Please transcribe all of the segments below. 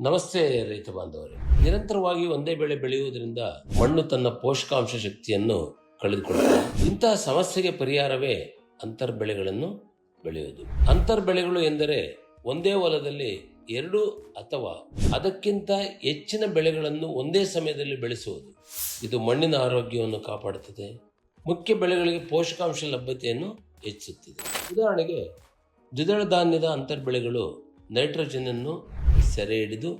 ನಮಸ್ತೆ ರೈತ ಬಾಂಧವರೇ. ನಿರಂತರವಾಗಿ ಒಂದೇ ಬೆಳೆ ಬೆಳೆಯುವುದರಿಂದ ಮಣ್ಣು ತನ್ನ ಪೋಷಕಾಂಶ ಶಕ್ತಿಯನ್ನು ಕಳೆದುಕೊಳ್ಳುತ್ತದೆ. ಇಂತಹ ಸಮಸ್ಯೆಗೆ ಪರಿಹಾರವೇ ಅಂತರ್ ಬೆಳೆಗಳನ್ನು ಬೆಳೆಯುವುದು. ಅಂತರ್ ಬೆಳೆಗಳು ಎಂದರೆ ಒಂದೇ ಹೊಲದಲ್ಲಿ ಎರಡು ಅಥವಾ ಅದಕ್ಕಿಂತ ಹೆಚ್ಚಿನ ಬೆಳೆಗಳನ್ನು ಒಂದೇ ಸಮಯದಲ್ಲಿ ಬೆಳೆಸುವುದು. ಇದು ಮಣ್ಣಿನ ಆರೋಗ್ಯವನ್ನು ಕಾಪಾಡುತ್ತದೆ. ಮುಖ್ಯ ಬೆಳೆಗಳಿಗೆ ಪೋಷಕಾಂಶ ಲಭ್ಯತೆಯನ್ನು ಹೆಚ್ಚಿಸುತ್ತದೆ. ಉದಾಹರಣೆಗೆ ದ್ವಿದಳ ಧಾನ್ಯದ ಅಂತರ್ ಬೆಳೆಗಳು ನೈಟ್ರೋಜನ್ ಅನ್ನು ಸೆರೆ ಹಿಡಿದು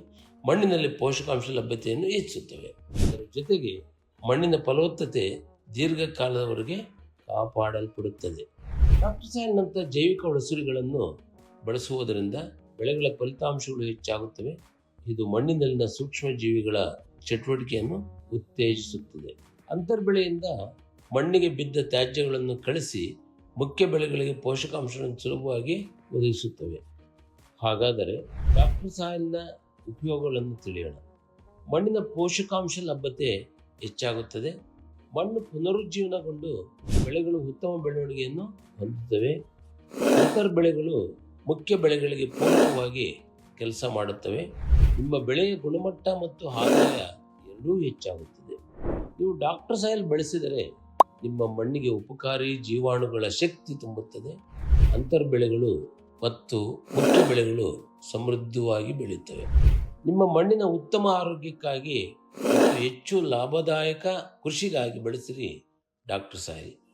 ಮಣ್ಣಿನಲ್ಲಿ ಪೋಷಕಾಂಶ ಲಭ್ಯತೆಯನ್ನು ಹೆಚ್ಚಿಸುತ್ತವೆ. ಅದರ ಜೊತೆಗೆ ಮಣ್ಣಿನ ಫಲವತ್ತತೆ ದೀರ್ಘಕಾಲದವರೆಗೆ ಕಾಪಾಡಲ್ಪಡುತ್ತದೆ. ಡಾಕ್ಟರ್ ಜೈವಿಕ ಉಳಿಸುರಿಗಳನ್ನು ಬಳಸುವುದರಿಂದ ಬೆಳೆಗಳ ಫಲಿತಾಂಶಗಳು ಹೆಚ್ಚಾಗುತ್ತವೆ. ಇದು ಮಣ್ಣಿನಲ್ಲಿನ ಸೂಕ್ಷ್ಮ ಜೀವಿಗಳ ಚಟುವಟಿಕೆಯನ್ನು ಉತ್ತೇಜಿಸುತ್ತದೆ. ಅಂತರ್ಬೆಳೆಯಿಂದ ಮಣ್ಣಿಗೆ ಬಿದ್ದ ತ್ಯಾಜ್ಯಗಳನ್ನು ಕಳಿಸಿ ಮುಖ್ಯ ಬೆಳೆಗಳಿಗೆ ಪೋಷಕಾಂಶಗಳನ್ನು ಸುಲಭವಾಗಿ ಒದಗಿಸುತ್ತವೆ. ಹಾಗಾದರೆ ಡಾಕ್ಟರ್ ಸಾಯಿಲ್ನ ಉಪಯೋಗಗಳನ್ನು ತಿಳಿಯೋಣ. ಮಣ್ಣಿನ ಪೋಷಕಾಂಶ ಲಭ್ಯತೆ ಹೆಚ್ಚಾಗುತ್ತದೆ. ಮಣ್ಣು ಪುನರುಜ್ಜೀವನಗೊಂಡು ಬೆಳೆಗಳು ಉತ್ತಮ ಬೆಳವಣಿಗೆಯನ್ನು ಹೊಂದುತ್ತವೆ. ಅಂತರ್ ಬೆಳೆಗಳು ಮುಖ್ಯ ಬೆಳೆಗಳಿಗೆ ಪೂರಕವಾಗಿ ಕೆಲಸ ಮಾಡುತ್ತವೆ. ನಿಮ್ಮ ಬೆಳೆಯ ಗುಣಮಟ್ಟ ಮತ್ತು ಆದಾಯ ಎರಡೂ ಹೆಚ್ಚಾಗುತ್ತದೆ. ನೀವು ಡಾಕ್ಟರ್ ಸಾಯಿಲ್ ಬಳಸಿದರೆ ನಿಮ್ಮ ಮಣ್ಣಿಗೆ ಉಪಕಾರಿ ಜೀವಾಣುಗಳ ಶಕ್ತಿ ತುಂಬುತ್ತದೆ. ಅಂತರ್ ಬೆಳೆಗಳು ಮತ್ತು ಮುಖ್ಯ ಬೆಳೆಗಳು ಸಮೃದ್ಧವಾಗಿ ಬೆಳೆಯುತ್ತವೆ. ನಿಮ್ಮ ಮಣ್ಣಿನ ಉತ್ತಮ ಆರೋಗ್ಯಕ್ಕಾಗಿ ಹೆಚ್ಚು ಲಾಭದಾಯಕ ಕೃಷಿಗಾಗಿ ಬೆಳೆಸಿರಿ ಡಾಕ್ಟರ್ ಸಾಯಿ